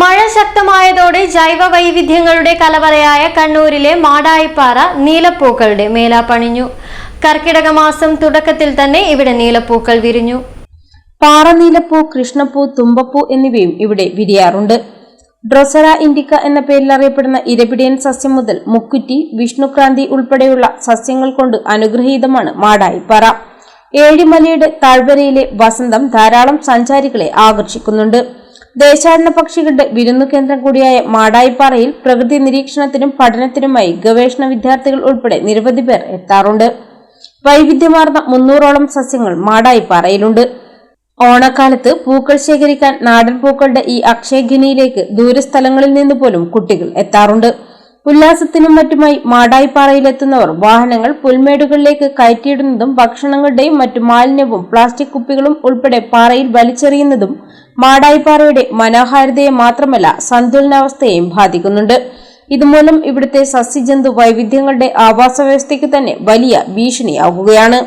മഴ ശക്തമായതോടെ ജൈവ വൈവിധ്യങ്ങളുടെ കലവറയായ കണ്ണൂരിലെ മാടായിപ്പാറ നീലപ്പൂക്കളുടെ മേലാപ്പണിഞ്ഞു കർക്കിടക മാസം തുടക്കത്തിൽ തന്നെ ഇവിടെ നീലപ്പൂക്കൾ വിരിഞ്ഞു. പാറനീലപ്പൂ കൃഷ്ണപ്പൂ തുമ്പപ്പൂ എന്നിവയും ഇവിടെ വിരിയാറുണ്ട്. ഡ്രോസറ ഇൻഡിക്ക എന്ന പേരിൽ അറിയപ്പെടുന്ന ഇരപിടിയൻ സസ്യം മുതൽ മുക്കുറ്റി വിഷ്ണുക്രാന്തി ഉൾപ്പെടെയുള്ള സസ്യങ്ങൾ കൊണ്ട് അനുഗ്രഹീതമാണ് മാടായിപ്പാറ. ഏഴിമലയുടെ താഴ്വരയിലെ വസന്തം ധാരാളം സഞ്ചാരികളെ ആകർഷിക്കുന്നുണ്ട്. ദേശാടന പക്ഷികളുടെ വിരുന്നു കേന്ദ്രം കൂടിയായ മാടായിപ്പാറയിൽ പ്രകൃതി നിരീക്ഷണത്തിനും പഠനത്തിനുമായി ഗവേഷണ വിദ്യാർത്ഥികൾ ഉൾപ്പെടെ നിരവധി പേർ എത്താറുണ്ട്. വൈവിധ്യമാർന്ന മുന്നൂറോളം സസ്യങ്ങൾ മാടായിപ്പാറയിലുണ്ട്. ഓണക്കാലത്ത് പൂക്കൾ ശേഖരിക്കാൻ നാടൻ പൂക്കളുടെ ഈ അക്ഷയഖനിയിലേക്ക് ദൂരസ്ഥലങ്ങളിൽ നിന്ന് പോലും കുട്ടികൾ എത്താറുണ്ട്. ഉല്ലാസത്തിനും മറ്റുമായി മാടായിപ്പാറയിലെത്തുന്നവർ വാഹനങ്ങൾ പുൽമേടുകളിലേക്ക് കയറ്റിയിടുന്നതും ഭക്ഷണങ്ങളുടെയും മറ്റു മാലിന്യവും പ്ലാസ്റ്റിക് കുപ്പികളും ഉൾപ്പെടെ പാറയിൽ വലിച്ചെറിയുന്നതും മാടായിപ്പാറയുടെ മനോഹാരിതയെ മാത്രമല്ല സന്തുലനാവസ്ഥയെയും ബാധിക്കുന്നുണ്ട്. ഇതുമൂലം ഇവിടുത്തെ സസ്യജന്തു വൈവിധ്യങ്ങളുടെ ആവാസ വ്യവസ്ഥയ്ക്ക് തന്നെ വലിയ ഭീഷണിയാകുകയാണ്